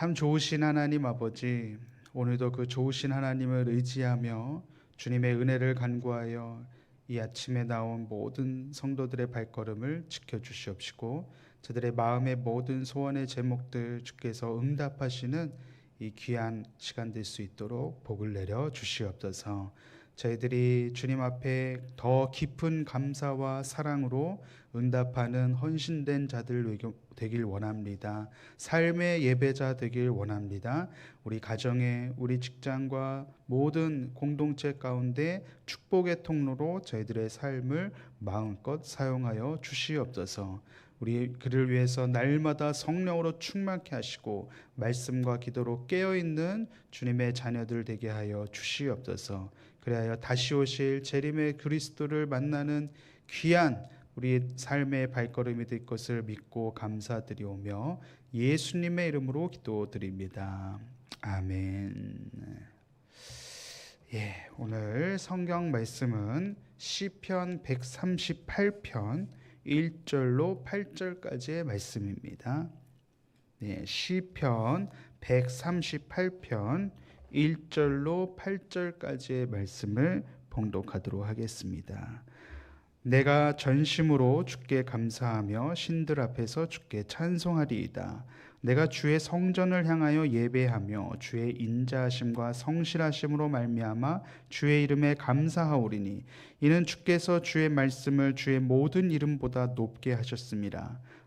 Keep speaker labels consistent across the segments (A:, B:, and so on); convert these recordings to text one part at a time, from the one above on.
A: 참 좋으신 하나님 아버지, 오늘도 그 좋으신 하나님을 의지하며 주님의 은혜를 간구하여 이 아침에 나온 모든 성도들의 발걸음을 지켜 주시옵시고 저들의 마음의 모든 소원의 제목들 주께서 응답하시는 이 귀한 시간 될 수 있도록 복을 내려 주시옵소서. 저희들이 주님 앞에 더 깊은 감사와 사랑으로 응답하는 헌신된 자들 되길 원합니다. 삶의 예배자 되길 원합니다. 우리 가정에 우리 직장과 모든 공동체 가운데 축복의 통로로 저희들의 삶을 마음껏 사용하여 주시옵소서. 우리 그를 위해서 날마다 성령으로 충만케 하시고 말씀과 기도로 깨어 있는 주님의 자녀들 되게 하여 주시옵소서. 그리하여 다시 오실 재림의 그리스도를 만나는 귀한 우리 삶의 발걸음이 될 것을 믿고 감사드리오며 예수님의 이름으로 기도드립니다. 아멘. 예, 오늘 성경 말씀은 시편 138편 1절로 8절까지의 말씀입니다. 네, 시편 138편 1절로 8절까지의 말씀을 봉독하도록 하겠습니다. 내가 전심으로 주께 감사하며 신들 앞에서 주께 찬송하리이다. 내가 주의 성전을 향하여 예배하며 주의 인자하심과 성실하심으로 말미암아 주의 이름에 감사하오리니 이는 주께서 주의 말씀을 주의 모든 이름보다 높게 하셨습니다.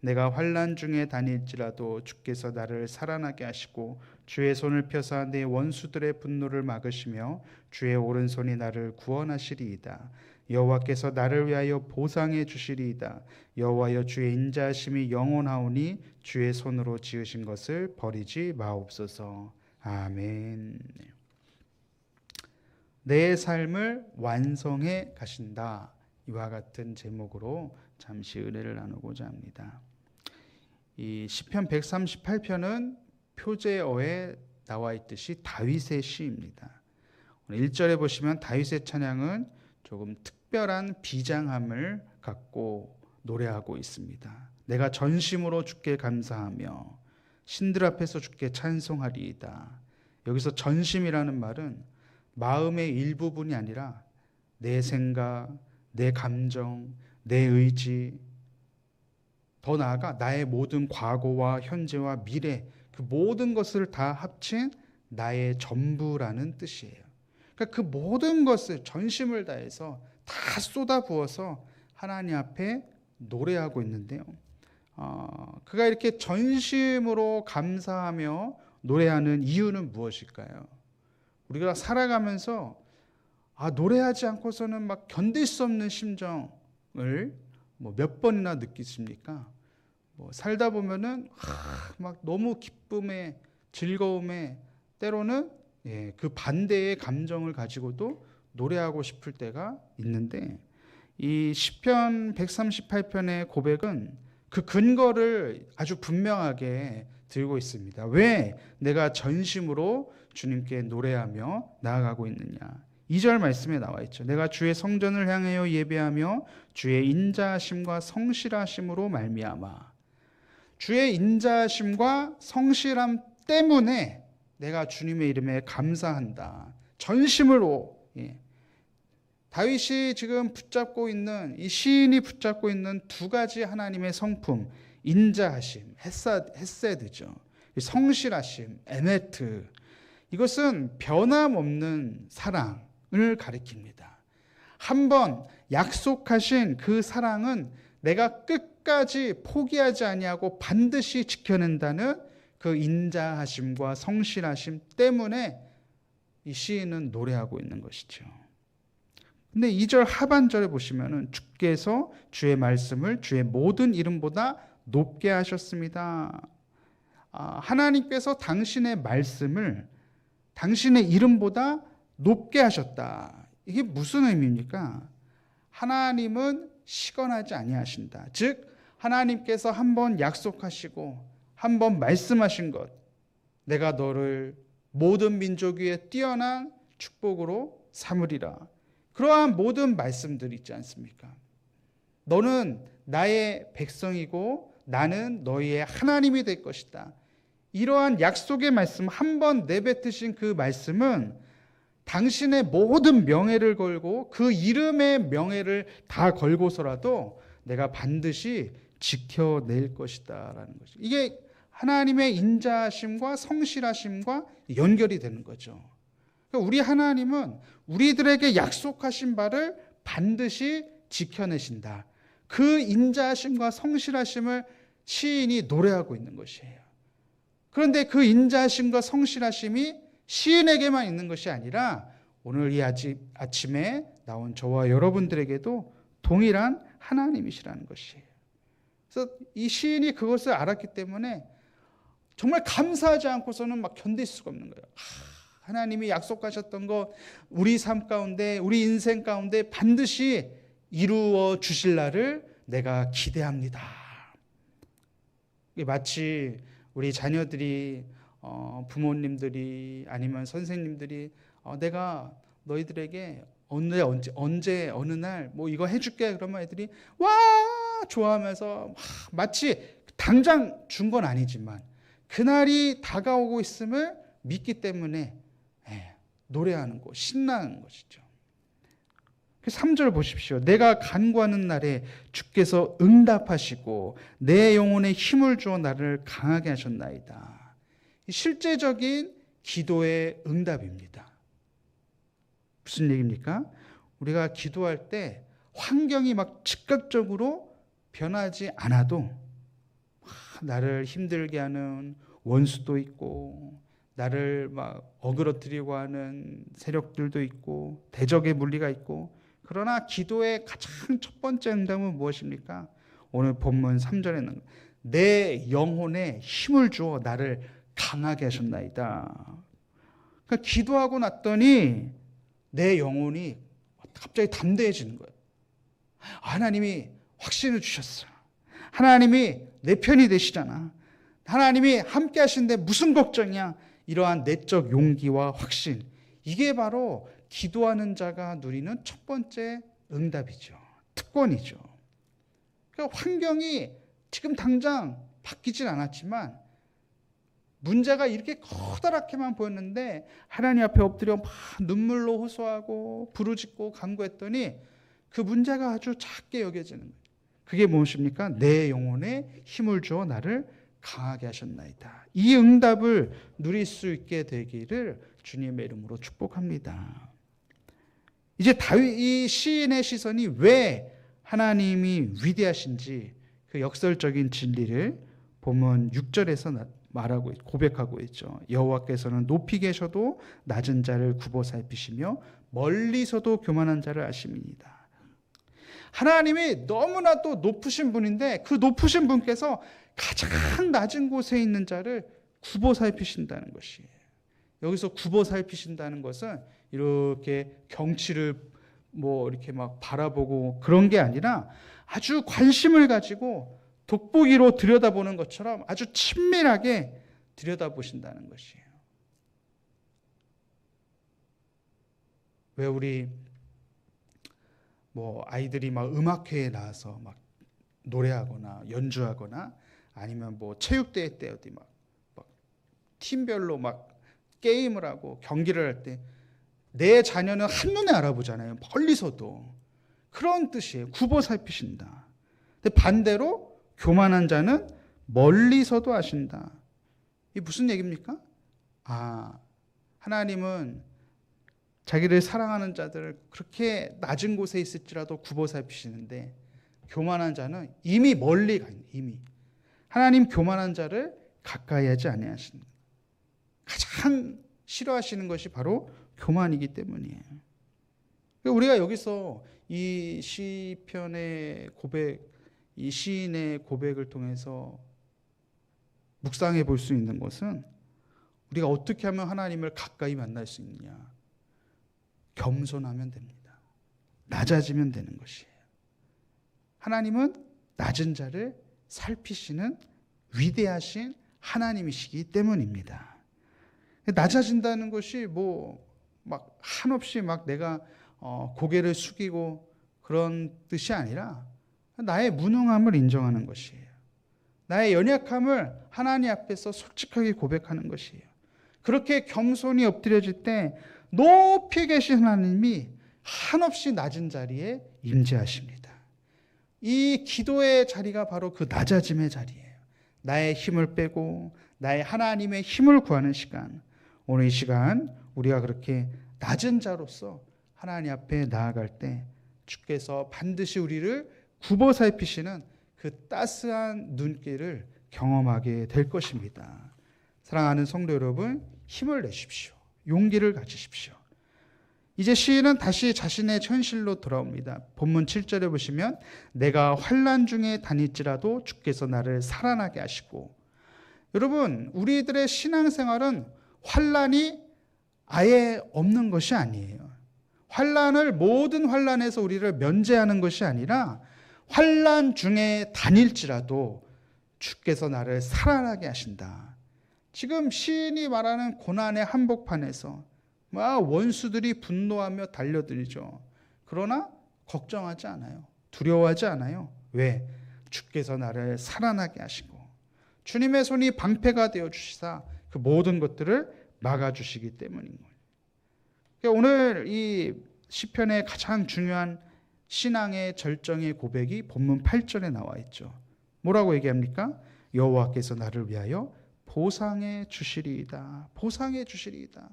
A: 내가 환란 중에 다닐지라도 주께서 나를 살아나게 하시고 주의 손을 펴사 내 원수들의 분노를 막으시며 주의 오른손이 나를 구원하시리이다. 여호와께서 나를 위하여 보상해 주시리이다. 여호와여 주의 인자하심이 영원하오니 주의 손으로 지으신 것을 버리지 마옵소서. 아멘. 내 삶을 완성해 가신다. 이와 같은 제목으로 잠시 은혜를 나누고자 합니다. 이 시편 138편은 표제어에 나와 있듯이 다윗의 시입니다. 1절에 보시면 다윗의 찬양은 조금 특별한 비장함을 갖고 노래하고 있습니다. 내가 전심으로 주께 감사하며 신들 앞에서 주께 찬송하리이다. 여기서 전심이라는 말은 마음의 일부분이 아니라 내 생각, 내 감정, 내 의지, 더 나아가 나의 모든 과거와 현재와 미래 그 모든 것을 다 합친 나의 전부라는 뜻이에요. 그러니까 그 모든 것을 전심을 다해서 다 쏟아 부어서 하나님 앞에 노래하고 있는데요. 어, 그가 이렇게 전심으로 감사하며 노래하는 이유는 무엇일까요? 우리가 살아가면서 아, 노래하지 않고서는 막 견딜 수 없는 심정을 뭐 몇 번이나 느끼십니까? 뭐 살다 보면은 하, 막 너무 기쁨에 즐거움에 때로는 예, 그 반대의 감정을 가지고도 노래하고 싶을 때가 있는데 이 시편 138편의 고백은 그 근거를 아주 분명하게 들고 있습니다. 왜 내가 전심으로 주님께 노래하며 나아가고 있느냐? 2절 말씀에 나와 있죠. 내가 주의 성전을 향하여 예배하며 주의 인자하심과 성실하심으로 말미암아 주의 인자하심과 성실함 때문에 내가 주님의 이름에 감사한다. 전심으로 예. 다윗이 지금 붙잡고 있는 이 시인이 붙잡고 있는 두 가지 하나님의 성품 인자하심 헤사, 헤세드죠. 성실하심 에메트 이것은 변함없는 사랑 을 가리킵니다. 한번 약속하신 그 사랑은 내가 끝까지 포기하지 아니하고 반드시 지켜낸다는 그 인자하심과 성실하심 때문에 이 시인은 노래하고 있는 것이죠. 근데 2절 하반절에 보시면은 주께서 주의 말씀을 주의 모든 이름보다 높게 하셨습니다. 아, 하나님께서 당신의 말씀을 당신의 이름보다 높게 하셨다. 이게 무슨 의미입니까? 하나님은 시건하지 아니하신다. 즉 하나님께서 한 번 약속하시고 한 번 말씀하신 것 내가 너를 모든 민족 위에 뛰어난 축복으로 삼으리라. 그러한 모든 말씀들 있지 않습니까? 너는 나의 백성이고 나는 너희의 하나님이 될 것이다. 이러한 약속의 말씀 한 번 내뱉으신 그 말씀은 당신의 모든 명예를 걸고 그 이름의 명예를 다 걸고서라도 내가 반드시 지켜낼 것이다라는 거죠. 이게 하나님의 인자하심과 성실하심과 연결이 되는 거죠. 그러니까 우리 하나님은 우리들에게 약속하신 바를 반드시 지켜내신다. 그 인자하심과 성실하심을 시인이 노래하고 있는 것이에요. 그런데 그 인자하심과 성실하심이 시인에게만 있는 것이 아니라 오늘 이 아침에 나온 저와 여러분들에게도 동일한 하나님이시라는 것이에요. 그래서 이 시인이 그것을 알았기 때문에 정말 감사하지 않고서는 막 견딜 수가 없는 거예요. 하 나님이 약속하셨던 것 우리 삶 가운데 우리 인생 가운데 반드시 이루어 주실 날을 내가 기대합니다. 마치 우리 자녀들이 어, 부모님들이 아니면 선생님들이 어, 내가 너희들에게 언제 언제 언제 어느 날 뭐 이거 해줄게 그러면 애들이 와 좋아하면서 마치 당장 준 건 아니지만 그날이 다가오고 있음을 믿기 때문에 예, 노래하는 거 신나는 것이죠. 3절 보십시오. 내가 간구하는 날에 주께서 응답하시고 내 영혼에 힘을 주어 나를 강하게 하셨나이다. 실제적인 기도의 응답입니다. 무슨 얘기입니까? 우리가 기도할 때 환경이 막 즉각적으로 변하지 않아도 나를 힘들게 하는 원수도 있고 나를 막 어그러뜨리고 하는 세력들도 있고 대적의 물리가 있고 그러나 기도의 가장 첫 번째 응답은 무엇입니까? 오늘 본문 3절에는 내 영혼에 힘을 주어 나를 강하게 하셨나이다. 그러니까 기도하고 났더니 내 영혼이 갑자기 담대해지는 거예요. 하나님이 확신을 주셨어. 하나님이 내 편이 되시잖아. 하나님이 함께 하시는데 무슨 걱정이야? 이러한 내적 용기와 확신. 이게 바로 기도하는 자가 누리는 첫 번째 응답이죠. 특권이죠. 그러니까 환경이 지금 당장 바뀌진 않았지만 문제가 이렇게 커다랗게만 보였는데 하나님 앞에 엎드려 막 눈물로 호소하고 부르짖고 간구했더니 그 문제가 아주 작게 여겨지는 거예요. 그게 무엇입니까? 내 영혼에 힘을 주어 나를 강하게 하셨나이다. 이 응답을 누릴 수 있게 되기를 주님의 이름으로 축복합니다. 이제 다윗 이 시인의 시선이 왜 하나님이 위대하신지 그 역설적인 진리를 보면 6절에서 말하고 고백하고 있죠. 여호와께서는 높이 계셔도 낮은 자를 굽어 살피시며 멀리서도 교만한 자를 아십니다. 하나님이 너무나도 높으신 분인데 그 높으신 분께서 가장 낮은 곳에 있는 자를 굽어 살피신다는 것이에요. 여기서 굽어 살피신다는 것은 이렇게 경치를 뭐 이렇게 막 바라보고 그런 게 아니라 아주 관심을 가지고 돋보기로 들여다보는 것처럼 아주 친밀하게 들여다보신다는 것이에요. 왜 우리 뭐 아이들이 막 음악회에 나와서 막 노래하거나 연주하거나 아니면 뭐 체육대회 때 어디 막, 막 팀별로 막 게임을 하고 경기를 할 때 내 자녀는 한눈에 알아보잖아요. 멀리서도. 그런 뜻이에요. 굽어 살피신다. 근데 반대로 교만한 자는 멀리서도 아신다. 이 무슨 얘기입니까? 아, 하나님은 자기를 사랑하는 자들을 그렇게 낮은 곳에 있을지라도 굽어 살피시는데 교만한 자는 이미 멀리 가 있는 이미 하나님 교만한 자를 가까이 하지 아니하시는 가장 싫어하시는 것이 바로 교만이기 때문이에요. 그러니까 우리가 여기서 이 시편의 고백, 이 시인의 고백을 통해서 묵상해 볼 수 있는 것은 우리가 어떻게 하면 하나님을 가까이 만날 수 있느냐. 겸손하면 됩니다. 낮아지면 되는 것이에요. 하나님은 낮은 자를 살피시는 위대하신 하나님이시기 때문입니다. 낮아진다는 것이 뭐 막 한없이 막 내가 어, 고개를 숙이고 그런 뜻이 아니라 나의 무능함을 인정하는 것이에요. 나의 연약함을 하나님 앞에서 솔직하게 고백하는 것이에요. 그렇게 겸손히 엎드려질 때 높이 계신 하나님이 한없이 낮은 자리에 임재하십니다. 이 기도의 자리가 바로 그 낮아짐의 자리예요. 나의 힘을 빼고 나의 하나님의 힘을 구하는 시간. 오늘 이 시간 우리가 그렇게 낮은 자로서 하나님 앞에 나아갈 때 주께서 반드시 우리를 굽어 살피시는 그 따스한 눈길을 경험하게 될 것입니다. 사랑하는 성도 여러분, 힘을 내십시오. 용기를 가지십시오. 이제 시인은 다시 자신의 현실로 돌아옵니다. 본문 7절에 보시면 내가 환난 중에 다닐지라도 주께서 나를 살아나게 하시고 여러분, 우리들의 신앙생활은 환란이 아예 없는 것이 아니에요. 환란을 모든 환란에서 우리를 면제하는 것이 아니라 환란 중에 다닐지라도 주께서 나를 살아나게 하신다. 지금 시인이 말하는 고난의 한복판에서 막 원수들이 분노하며 달려들죠. 그러나 걱정하지 않아요. 두려워하지 않아요. 왜? 주께서 나를 살아나게 하시고 주님의 손이 방패가 되어 주시사 그 모든 것들을 막아 주시기 때문인 거예요. 그러니까 오늘 이 시편의 가장 중요한 신앙의 절정의 고백이 본문 8절에 나와 있죠. 뭐라고 얘기합니까? 여호와께서 나를 위하여 보상해 주시리이다. 보상해 주시리이다.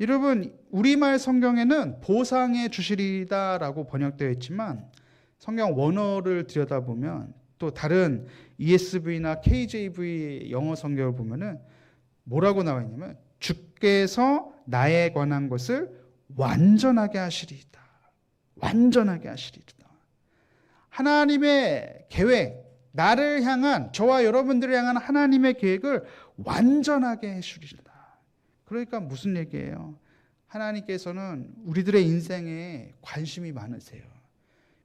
A: 여러분 우리말 성경에는 보상해 주시리다라고 번역되어 있지만 성경 원어를 들여다보면 또 다른 ESV나 KJV 영어 성경을 보면은 뭐라고 나와 있냐면 주께서 나에 관한 것을 완전하게 하시리이다. 완전하게 하시리이다. 하나님의 계획, 나를 향한 저와 여러분들을 향한 하나님의 계획을 완전하게 해주리다. 그러니까 무슨 얘기예요? 하나님께서는 우리들의 인생에 관심이 많으세요.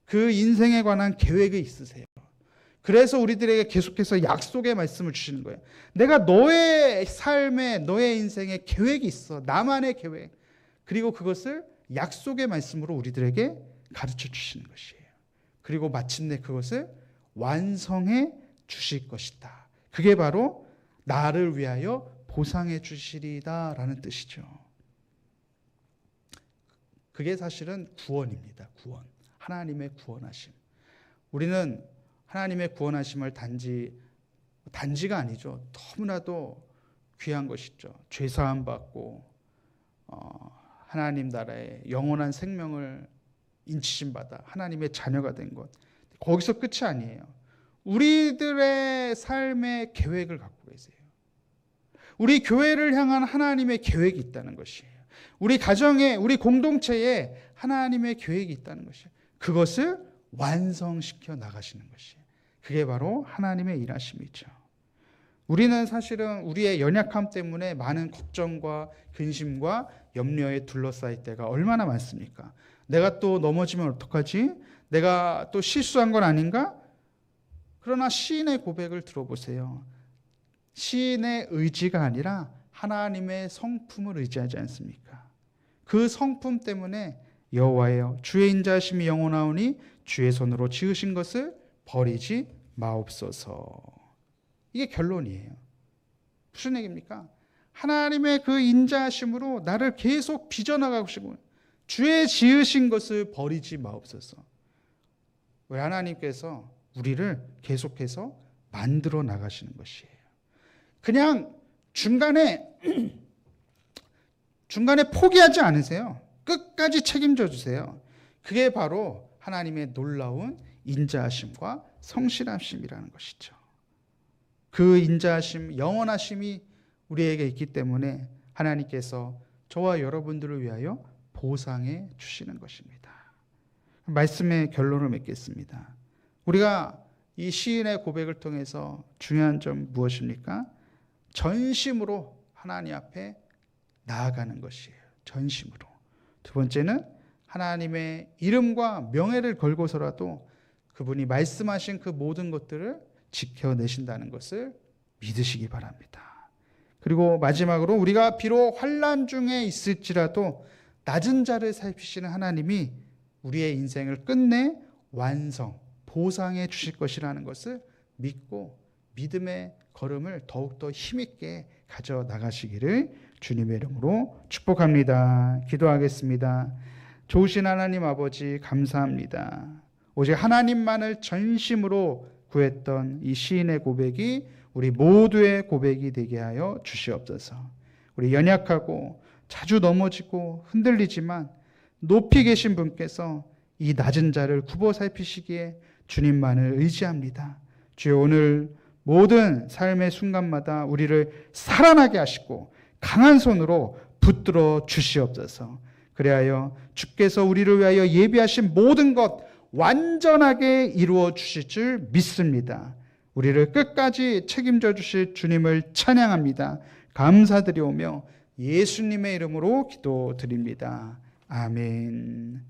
A: 그 인생에 관한 계획이 있으세요. 그래서 우리들에게 계속해서 약속의 말씀을 주시는 거예요. 내가 너의 삶에, 너의 인생에 계획이 있어. 나만의 계획. 그리고 그것을 약속의 말씀으로 우리들에게 가르쳐 주시는 것이에요. 그리고 마침내 그것을 완성해 주실 것이다. 그게 바로 나를 위하여 보상해 주시리다라는 뜻이죠. 그게 사실은 구원입니다. 구원. 하나님의 구원하심. 우리는 하나님의 구원하심을 단지 단지가 아니죠. 너무나도 귀한 것이죠. 죄 사함 받고 어, 하나님 나라의 영원한 생명을 인치심 받아 하나님의 자녀가 된 것. 거기서 끝이 아니에요. 우리들의 삶의 계획을 갖고 계세요. 우리 교회를 향한 하나님의 계획이 있다는 것이에요. 우리 가정에, 우리 공동체에 하나님의 계획이 있다는 것이에요. 그것을 완성시켜 나가시는 것이에요. 그게 바로 하나님의 일하심이죠. 우리는 사실은 우리의 연약함 때문에 많은 걱정과 근심과 염려에 둘러싸일 때가 얼마나 많습니까? 내가 또 넘어지면 어떡하지? 내가 또 실수한 건 아닌가? 그러나 시인의 고백을 들어보세요. 시인의 의지가 아니라 하나님의 성품을 의지하지 않습니까? 그 성품 때문에 여호와여 주의 인자심이 영원하오니 주의 손으로 지으신 것을 버리지 마옵소서. 이게 결론이에요. 무슨 얘기입니까? 하나님의 그 인자하심으로 나를 계속 빚어나가고 싶고 주의 지으신 것을 버리지 마옵소서. 우리 하나님께서 우리를 계속해서 만들어 나가시는 것이에요. 그냥 중간에 중간에 포기하지 않으세요. 끝까지 책임져 주세요. 그게 바로 하나님의 놀라운 인자하심과 성실하심이라는 것이죠. 그 인자하심, 영원하심이 우리에게 있기 때문에 하나님께서 저와 여러분들을 위하여 보상해 주시는 것입니다. 말씀의 결론을 맺겠습니다. 우리가 이 시인의 고백을 통해서 중요한 점 무엇입니까? 전심으로 하나님 앞에 나아가는 것이에요. 전심으로. 두 번째는 하나님의 이름과 명예를 걸고서라도 그분이 말씀하신 그 모든 것들을 지켜내신다는 것을 믿으시기 바랍니다. 그리고 마지막으로 우리가 비록 환란 중에 있을지라도 낮은 자를 살피시는 하나님이 우리의 인생을 끝내 완성, 보상해 주실 것이라는 것을 믿고 믿음의 걸음을 더욱더 힘있게 가져 나가시기를 주님의 이름으로 축복합니다. 기도하겠습니다. 좋으신 하나님 아버지 감사합니다. 오직 하나님만을 전심으로 구했던 이 시인의 고백이 우리 모두의 고백이 되게 하여 주시옵소서. 우리 연약하고 자주 넘어지고 흔들리지만 높이 계신 분께서 이 낮은 자를 굽어 살피시기에 주님만을 의지합니다. 주여 오늘 모든 삶의 순간마다 우리를 살아나게 하시고 강한 손으로 붙들어 주시옵소서. 그리하여 주께서 우리를 위하여 예비하신 모든 것 완전하게 이루어 주실 줄 믿습니다. 우리를 끝까지 책임져 주실 주님을 찬양합니다. 감사드리오며 예수님의 이름으로 기도드립니다. 아멘.